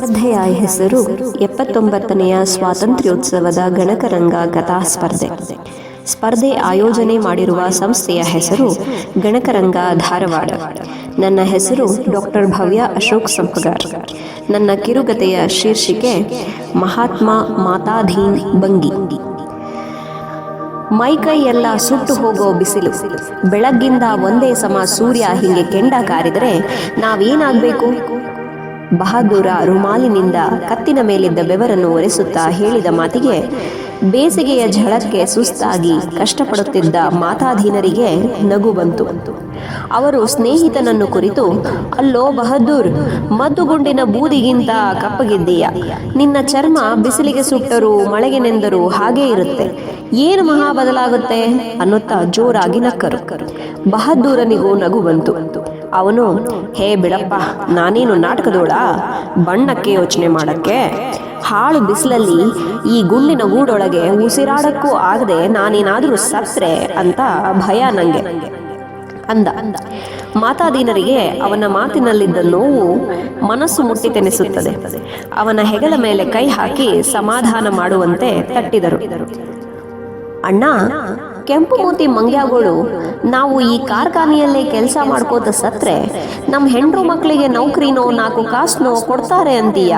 ಸ್ಪರ್ಧೆಯ ಹೆಸರು ಎಪ್ಪತ್ತೊಂಬತ್ತನೆಯ ಸ್ವಾತಂತ್ರ್ಯೋತ್ಸವದ ಗಣಕರಂಗ ಕಥಾ ಸ್ಪರ್ಧೆ. ಸ್ಪರ್ಧೆ ಆಯೋಜನೆ ಮಾಡಿರುವ ಸಂಸ್ಥೆಯ ಹೆಸರು ಗಣಕರಂಗ ಧಾರವಾಡ. ನನ್ನ ಹೆಸರು ಡಾಕ್ಟರ್ ಭವ್ಯ ಅಶೋಕ್ ಸಂಪಗಾರ್. ನನ್ನ ಕಿರುಗತೆಯ ಶೀರ್ಷಿಕೆ ಮಹಾತ್ಮ ಮಾತಾಧೀನ್ ಬಂಗಿ ಎಲ್ಲ ಸುಟ್ಟು ಹೋಗೋ ಬಿಸಿಲು. ಬೆಳಗ್ಗಿಂದ ಒಂದೇ ಸಮ ಸೂರ್ಯ ಹೀಗೆ ಕೆಂಡ ಕಾರಿದರೆ ನಾವೇನಾಗಬೇಕು? ಬಹದ್ದೂರ ರುಮಾಲಿನಿಂದ ಕತ್ತಿನ ಮೇಲಿದ್ದ ಬೆವರನ್ನು ಒರೆಸುತ್ತಾ ಹೇಳಿದ ಮಾತಿಗೆ, ಬೇಸಿಗೆಯ ಝಳಕ್ಕೆ ಸುಸ್ತಾಗಿ ಕಷ್ಟಪಡುತ್ತಿದ್ದ ಮಾತಾಧೀನರಿಗೆ ನಗು ಬಂತು. ಅವರು ಸ್ನೇಹಿತನನ್ನು ಕುರಿತು, ಅಲ್ಲೋ ಬಹದ್ದೂರ್, ಮದ್ದುಗುಂಡಿನ ಬೂದಿಗಿಂತ ಕಪ್ಪಗಿದ್ದೀಯ. ನಿನ್ನ ಚರ್ಮ ಬಿಸಿಲಿಗೆ ಸುಟ್ಟರೂ ಮಳೆಗೆ ನೆಂದರೂ ಹಾಗೇ ಇರುತ್ತೆ. ಏನು ಮಹಾ ಬದಲಾಗುತ್ತೆ ಅನ್ನುತ್ತಾ ಜೋರಾಗಿ ನಕ್ಕರು. ಬಹದ್ದೂರನಿಗೂ ನಗು ಬಂತು. ಅವನು, ಹೇ ಬಿಡಪ್ಪ, ನಾನೇನು ನಾಟಕದೋಳ? ಬಣ್ಣಕ್ಕೆ ಯೋಚನೆ ಮಾಡಕ್ಕೆ? ಹಾಳು ಬಿಸಿಲಲ್ಲಿ ಈ ಗುಂಡಿನ ಗೂಡೊಳಗೆ ಉಸಿರಾಡಕ್ಕೂ ಆಗದೆ ನಾನೇನಾದರೂ ಸತ್ರೆ ಅಂತ ಭಯ ನಂಗೆ. ಅಂದ. ಮಾತಾದೀನರಿಗೆ ಅವನ ಮಾತಿನಲ್ಲಿದ್ದ ನೋವು ಮನಸ್ಸು ಮುಟ್ಟಿತೆನಿಸುತ್ತದೆ. ಅವನ ಹೆಗಲ ಮೇಲೆ ಕೈ ಹಾಕಿ ಸಮಾಧಾನ ಮಾಡುವಂತೆ ತಟ್ಟಿದರು. ಅಣ್ಣ ಕೆಂಪು ಮೂತಿ ಮಂಗ್ಯಾಗಳು, ನಾವು ಈ ಕಾರ್ಖಾನೆಯಲ್ಲೇ ಕೆಲಸ ಮಾಡ್ಕೋತ ಸತ್ರೆ ನಮ್ಮ ಹೆಂಡ್ರು ಮಕ್ಕಳಿಗೆ ನೌಕರಿನೋ ನಾಲ್ಕು ಕಾಸ್ನೋ ಕೊಡ್ತಾರೆ ಅಂತೀಯ?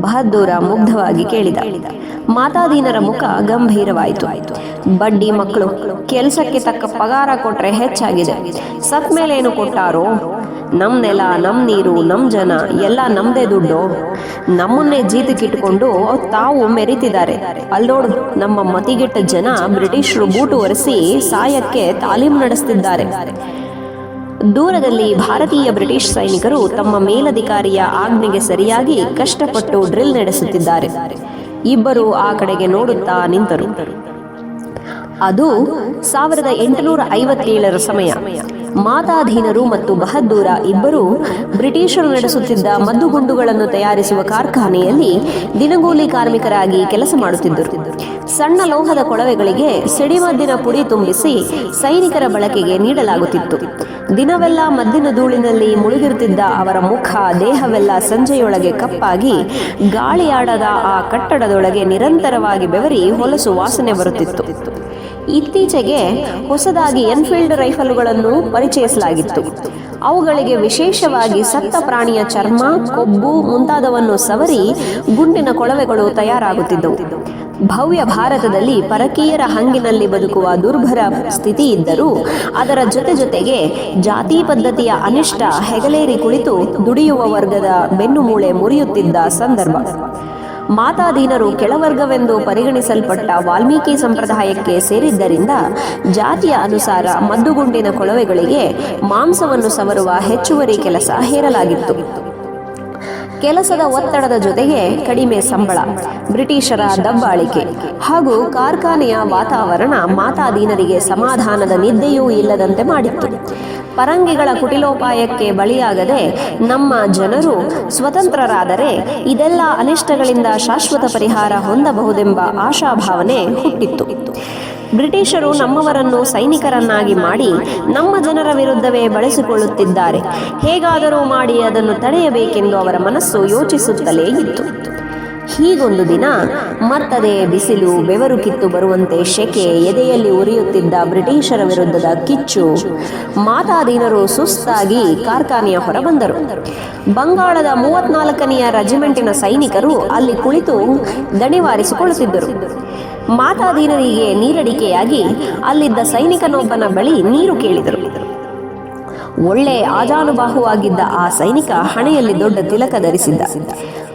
ಬಹದ್ದೂರ ಮುಗ್ಧವಾಗಿ ಕೇಳಿದ. ಮಾತಾದೀನರ ಮುಖ ಗಂಭೀರವಾಯಿತು. ಬಡ್ಡಿ ಮಕ್ಕಳು ಕೆಲಸಕ್ಕೆ ತಕ್ಕ ಪಗಾರ ಕೊಟ್ರೆ ಹೆಚ್ಚಾಗಿದೆ. ಸತ್ ಮೇಲೆ ಏನು ಕೊಟ್ಟಾರೋ? ನಮ್ ನೆಲ, ನಮ್ ನೀರು, ನಮ್ ಜನ, ಎಲ್ಲ ನಮ್ದೇ ದುಡ್ಡು. ನಮ್ಮನ್ನೇ ಜೀತಕ್ಕಿಟ್ಕೊಂಡು ತಾವು ಮೆರಿತಿದ್ದಾರೆ. ಅಲ್ಲೋಡು ನಮ್ಮ ಮತಿಗೆಟ್ಟ ಜನ ಬ್ರಿಟಿಷರು ಬೂಟು ಒರೆಸಿ ಸಾಯಕ್ಕೆ ತಾಲೀಮು ನಡೆಸ್ತಿದ್ದಾರೆ. ದೂರದಲ್ಲಿ ಭಾರತೀಯ ಬ್ರಿಟಿಷ್ ಸೈನಿಕರು ತಮ್ಮ ಮೇಲಧಿಕಾರಿಯ ಆಜ್ಞೆಗೆ ಸರಿಯಾಗಿ ಕಷ್ಟಪಟ್ಟು ಡ್ರಿಲ್ ನಡೆಸುತ್ತಿದ್ದಾರೆ. ಇಬ್ಬರು ಆ ಕಡೆಗೆ ನೋಡುತ್ತಾ ನಿಂತರು. ಅದು ಸಾವಿರದ ಎಂಟುನೂರ ಐವತ್ತೇಳರ ಸಮಯ. ಮಾತಾಧೀನರು ಮತ್ತು ಬಹದ್ದೂರ ಇಬ್ಬರೂ ಬ್ರಿಟಿಷರು ನಡೆಸುತ್ತಿದ್ದ ಮದ್ದುಗುಂಡುಗಳನ್ನು ತಯಾರಿಸುವ ಕಾರ್ಖಾನೆಯಲ್ಲಿ ದಿನಗೂಲಿ ಕಾರ್ಮಿಕರಾಗಿ ಕೆಲಸ ಮಾಡುತ್ತಿದ್ದರು. ಸಣ್ಣ ಲೋಹದ ಕೊಳವೆಗಳಿಗೆ ಸಿಡಿಮದ್ದಿನ ಪುಡಿ ತುಂಬಿಸಿ ಸೈನಿಕರ ಬಳಕೆಗೆ ನೀಡಲಾಗುತ್ತಿತ್ತು. ದಿನವೆಲ್ಲ ಮದ್ದಿನ ಧೂಳಿನಲ್ಲಿ ಮುಳುಗಿರುತ್ತಿದ್ದ ಅವರ ಮುಖ ದೇಹವೆಲ್ಲ ಸಂಜೆಯೊಳಗೆ ಕಪ್ಪಾಗಿ ಗಾಳಿಯಾಡದ ಆ ಕಟ್ಟಡದೊಳಗೆ ನಿರಂತರವಾಗಿ ಬೆವರಿ ಹೊಲಸು ವಾಸನೆ ಬರುತ್ತಿತ್ತು. ಇತ್ತೀಚೆಗೆ ಹೊಸದಾಗಿ ಎನ್ಫೀಲ್ಡ್ ರೈಫಲ್ಗಳನ್ನು ಪರಿಚಯಿಸಲಾಗಿತ್ತು. ಅವುಗಳಿಗೆ ವಿಶೇಷವಾಗಿ ಸತ್ತ ಪ್ರಾಣಿಯ ಚರ್ಮ, ಕೊಬ್ಬು ಮುಂತಾದವನ್ನು ಸವರಿ ಗುಂಡಿನ ಕೊಳವೆಗಳು ತಯಾರಾಗುತ್ತಿದ್ದವು. ಭವ್ಯ ಭಾರತದಲ್ಲಿ ಪರಕೀಯರ ಹಂಗಿನಲ್ಲಿ ಬದುಕುವ ದುರ್ಭರ ಸ್ಥಿತಿ ಇದ್ದರೂ ಅದರ ಜೊತೆ ಜೊತೆಗೆ ಜಾತಿ ಪದ್ಧತಿಯ ಅನಿಷ್ಟ ಹೆಗಲೇರಿ ಕುಳಿತು ದುಡಿಯುವ ವರ್ಗದ ಬೆನ್ನುಮೂಳೆ ಮುರಿಯುತ್ತಿದ್ದ ಸಂದರ್ಭ. ಮಾತಾದೀನರು ಕೆಳವರ್ಗವೆಂದು ಪರಿಗಣಿಸಲ್ಪಟ್ಟ ವಾಲ್ಮೀಕಿ ಸಂಪ್ರದಾಯಕ್ಕೆ ಸೇರಿದ್ದರಿಂದ ಜಾತಿಯ ಅನುಸಾರ ಮದ್ದುಗುಂಡಿನ ಕೊಳವೆಗಳಿಗೆ ಮಾಂಸವನ್ನು ಸವರುವ ಹೆಚ್ಚುವರಿ ಕೆಲಸ ಹೇರಲಾಗಿತ್ತು. ಕೆಲಸದ ಒತ್ತಡದ ಜೊತೆಗೆ ಕಡಿಮೆ ಸಂಬಳ, ಬ್ರಿಟಿಷರ ದಬ್ಬಾಳಿಕೆ ಹಾಗೂ ಕಾರ್ಖಾನೆಯ ವಾತಾವರಣ ಮಾತಾದೀನರಿಗೆ ಸಮಾಧಾನದ ನಿದ್ದೆಯೂ ಇಲ್ಲದಂತೆ ಮಾಡಿತ್ತು. ಪರಂಗಿಗಳ ಕುಟಿಲೋಪಾಯಕ್ಕೆ ಬಳಿಯಾಗದೆ ನಮ್ಮ ಜನರು ಸ್ವತಂತ್ರರಾದರೆ ಇದೆಲ್ಲ ಅನಿಷ್ಟಗಳಿಂದ ಶಾಶ್ವತ ಪರಿಹಾರ ಹೊಂದಬಹುದೆಂಬ ಆಶಾಭಾವನೆ ಹುಟ್ಟಿತ್ತು. ಬ್ರಿಟಿಷರು ನಮ್ಮವರನ್ನು ಸೈನಿಕರನ್ನಾಗಿ ಮಾಡಿ ನಮ್ಮ ಜನರ ವಿರುದ್ಧವೇ ಬಳಸಿಕೊಳ್ಳುತ್ತಿದ್ದಾರೆ. ಹೇಗಾದರೂ ಮಾಡಿ ಅದನ್ನು ತಡೆಯಬೇಕೆಂದು ಅವರ ಮನಸ್ಸು ಯೋಚಿಸುತ್ತಲೇ ಇತ್ತು. ಹೀಗೊಂದು ದಿನ ಮತ್ತದೇ ಬಿಸಿಲು, ಬೆವರು ಕಿತ್ತು ಬರುವಂತೆ ಶೆಕೆ ಎದೆಯಲ್ಲಿ ಉರಿಯುತ್ತಿದ್ದ ಬ್ರಿಟಿಷರ ವಿರುದ್ಧದ ಕಿಚ್ಚು. ಮಾತಾದೀನರು ಸುಸ್ತಾಗಿ ಕಾರ್ಖಾನೆಯ ಹೊರಬಂದರು. ಬಂಗಾಳದ ಮೂವತ್ನಾಲ್ಕನೆಯ ರೆಜಿಮೆಂಟಿನ ಸೈನಿಕರು ಅಲ್ಲಿ ಕುಳಿತು ದಣಿವಾರಿಸಿಕೊಳ್ಳುತ್ತಿದ್ದರು ಮಾತಾದೀನರಿಗೆ ನೀರಡಿಕೆಯಾಗಿ ಅಲ್ಲಿದ್ದ ಸೈನಿಕನೊಬ್ಬನ ಬಳಿ ನೀರು ಕೇಳಿದರು. ಒಳ್ಳೆ ಆಜಾನುಬಾಹುವಾಗಿದ್ದ ಆ ಸೈನಿಕ ಹಣೆಯಲ್ಲಿ ದೊಡ್ಡ ತಿಲಕ ಧರಿಸಿದ್ದ.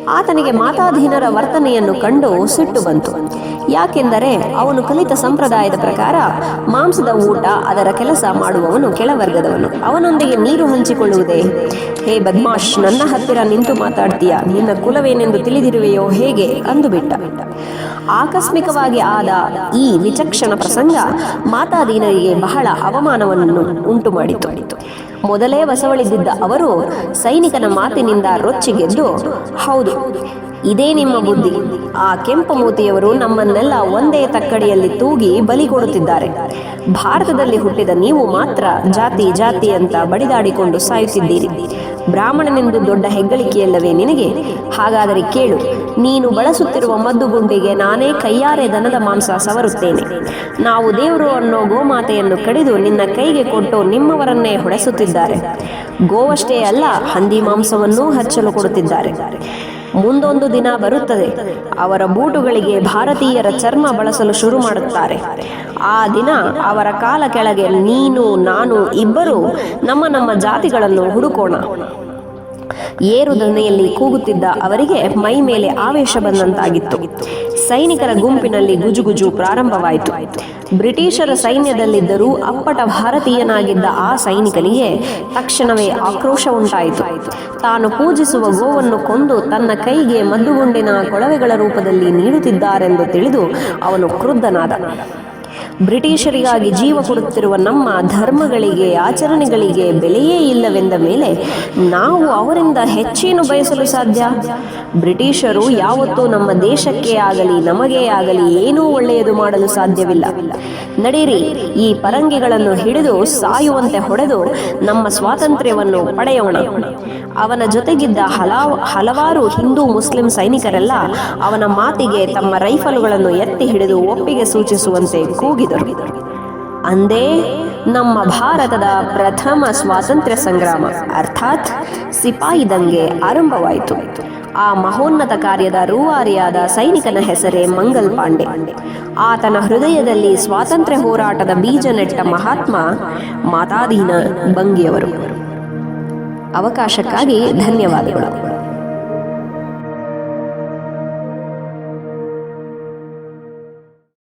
ಆತನಿಗೆ ಮಾತಾಧೀನರ ವರ್ತನೆಯನ್ನು ಕಂಡು ಸಿಟ್ಟು ಬಂತು. ಯಾಕೆಂದರೆ ಅವನು ಕಲಿತ ಸಂಪ್ರದಾಯದ ಪ್ರಕಾರ ಮಾಂಸದ ಊಟ, ಅದರ ಕೆಲಸ ಮಾಡುವವನು ಕೆಳವರ್ಗದವನು. ಅವನೊಂದಿಗೆ ನೀರು ಹಂಚಿಕೊಳ್ಳುವುದೇ, ಹೇ ಬದ್ಮಾಶ್, ನನ್ನ ಹತ್ತಿರ ನಿಂತು ಮಾತಾಡ್ತೀಯಾ? ನಿನ್ನ ಕುಲವೇನೆಂದು ತಿಳಿದಿರುವೆಯೋ ಹೇಗೆ? ಅಂದು ಬಿಟ್ಟ ಆಕಸ್ಮಿಕವಾಗಿ ಆದ ಈ ವಿಚಕ್ಷಣ ಪ್ರಸಂಗ ಮಾತಾದೀನರಿಗೆ ಬಹಳ ಅವಮಾನವನ್ನು ಉಂಟು ಮಾಡಿತು ಮೊದಲೇ ಬಸವಳಿದ್ದ ಅವರು ಸೈನಿಕನ ಮಾತಿನಿಂದ ರೊಚ್ಚಿಗೆದ್ದು ಹೌದು, ಇದೇ ನಿಮ್ಮ ಬುದ್ಧಿ. ಆ ಕೆಂಪು ಮೂತಿಯವರು ನಮ್ಮನ್ನೆಲ್ಲ ಒಂದೇ ತಕ್ಕಡಿಯಲ್ಲಿ ತೂಗಿ ಬಲಿ ಕೊಡುತ್ತಿದ್ದಾರೆ. ಭಾರತದಲ್ಲಿ ಹುಟ್ಟಿದ ನೀವು ಮಾತ್ರ ಜಾತಿ ಜಾತಿ ಅಂತ ಬಡಿದಾಡಿಕೊಂಡು ಸಾಯುತ್ತಿದ್ದೀರಿ. ಬ್ರಾಹ್ಮಣನೆಂದು ದೊಡ್ಡ ಹೆಗ್ಗಳಿಕೆಯಲ್ಲವೇ ನಿನಗೆ? ಹಾಗಾದರೆ ಕೇಳು, ನೀನು ಬಳಸುತ್ತಿರುವ ಮದ್ದು ಗುಂಡಿಗೆ ನಾನೇ ಕೈಯಾರೆ ದನದ ಮಾಂಸ ಸವರುತ್ತೇನೆ. ನಾವು ದೇವರು ಅನ್ನೋ ಗೋಮಾತೆಯನ್ನು ಕಡಿದು ನಿನ್ನ ಕೈಗೆ ಕೊಟ್ಟು ನಿಮ್ಮವರನ್ನೇ ಹೊಡೆಸುತ್ತಿದ್ದಾರೆ. ಗೋವಷ್ಟೇ ಅಲ್ಲ, ಹಂದಿ ಮಾಂಸವನ್ನೂ ಹಚ್ಚಲು ಕೊಡುತ್ತಿದ್ದಾರೆ. ಮುಂದೊಂದು ದಿನ ಬರುತ್ತದೆ. ಅವರ ಬೂಟುಗಳಿಗೆ ಭಾರತೀಯರ ಚರ್ಮ ಬಳಸಲು ಶುರು ಮಾಡುತ್ತಾರೆ. ಆ ದಿನ ಅವರ ಕಾಲ ಕೆಳಗೆ ನೀನು, ನಾನು ಇಬ್ಬರು ನಮ್ಮ ನಮ್ಮ ಜಾತಿಗಳನ್ನು ಹುಡುಕೋಣ. ಏರು ದನೆಯಲ್ಲಿ ಕೂಗುತ್ತಿದ್ದ ಅವರಿಗೆ ಮೈ ಮೇಲೆ ಆವೇಶ ಬಂದಂತಾಗಿತ್ತು. ಸೈನಿಕರ ಗುಂಪಿನಲ್ಲಿ ಗುಜುಗುಜು ಪ್ರಾರಂಭವಾಯಿತು. ಬ್ರಿಟಿಷರ ಸೈನ್ಯದಲ್ಲಿದ್ದರೂ ಅಪ್ಪಟ ಭಾರತೀಯನಾಗಿದ್ದ ಆ ಸೈನಿಕನಿಗೆ ತಕ್ಷಣವೇ ಆಕ್ರೋಶ ಉಂಟಾಯಿತು. ತಾನು ಪೂಜಿಸುವ ಗೋವನ್ನು ಕೊಂದು ತನ್ನ ಕೈಗೆ ಮದ್ದುಗುಂಡಿನ ಕೊಳವೆಗಳ ರೂಪದಲ್ಲಿ ನೀಡುತ್ತಿದ್ದಾರೆಂದು ತಿಳಿದು ಅವನು ಕ್ರುದ್ಧನಾದ. ಬ್ರಿಟಿಷರಿಗಾಗಿ ಜೀವ ಕೊಡುತ್ತಿರುವ ನಮ್ಮ ಧರ್ಮಗಳಿಗೆ, ಆಚರಣೆಗಳಿಗೆ ಬೆಲೆಯೇ ಇಲ್ಲವೆಂದ ಮೇಲೆ ನಾವು ಅವರಿಂದ ಹೆಚ್ಚೇನು ಬಯಸಲು ಸಾಧ್ಯ? ಬ್ರಿಟಿಷರು ಯಾವತ್ತೂ ನಮ್ಮ ದೇಶಕ್ಕೆ ಆಗಲಿ, ನಮಗೇ ಆಗಲಿ ಏನೂ ಒಳ್ಳೆಯದು ಮಾಡಲು ಸಾಧ್ಯವಿಲ್ಲ. ನಡೀರಿ ಈ ಪರಂಗಿಗಳನ್ನು ಹಿಡಿದು ಸಾಯುವಂತೆ ಹೊಡೆದು ನಮ್ಮ ಸ್ವಾತಂತ್ರ್ಯವನ್ನು ಪಡೆಯೋಣ. ಅವನ ಜೊತೆಗಿದ್ದ ಹಲವು, ಹಲವಾರು ಹಿಂದೂ ಮುಸ್ಲಿಂ ಸೈನಿಕರೆಲ್ಲ ಅವನ ಮಾತಿಗೆ ತಮ್ಮ ರೈಫಲ್ಗಳನ್ನು ಎತ್ತಿ ಹಿಡಿದು ಒಪ್ಪಿಗೆ ಸೂಚಿಸುವಂತೆ ಕೂಗಿದರು ಅಂದೇ ನಮ್ಮ ಭಾರತದ ಪ್ರಥಮ ಸ್ವಾತಂತ್ರ್ಯ ಸಂಗ್ರಾಮ. ಅರ್ಥಾತ್ ಸಿಪಾಯಿ ದಂಗೆ ಆರಂಭವಾಯಿತು. ಆ ಮಹೋನ್ನತ ಕಾರ್ಯದ ರೂವಾರಿಯಾದ ಸೈನಿಕನ ಹೆಸರೇ ಮಂಗಲ್ ಪಾಂಡೆ. ಆತನ ಹೃದಯದಲ್ಲಿ ಸ್ವಾತಂತ್ರ್ಯ ಹೋರಾಟದ ಬೀಜ ನೆಟ್ಟ ಮಹಾತ್ಮ ಮಾತಾಧೀನ ಬಂಗಿಯವರು ಅವಕಾಶಕ್ಕಾಗಿ ಧನ್ಯವಾದಗಳು.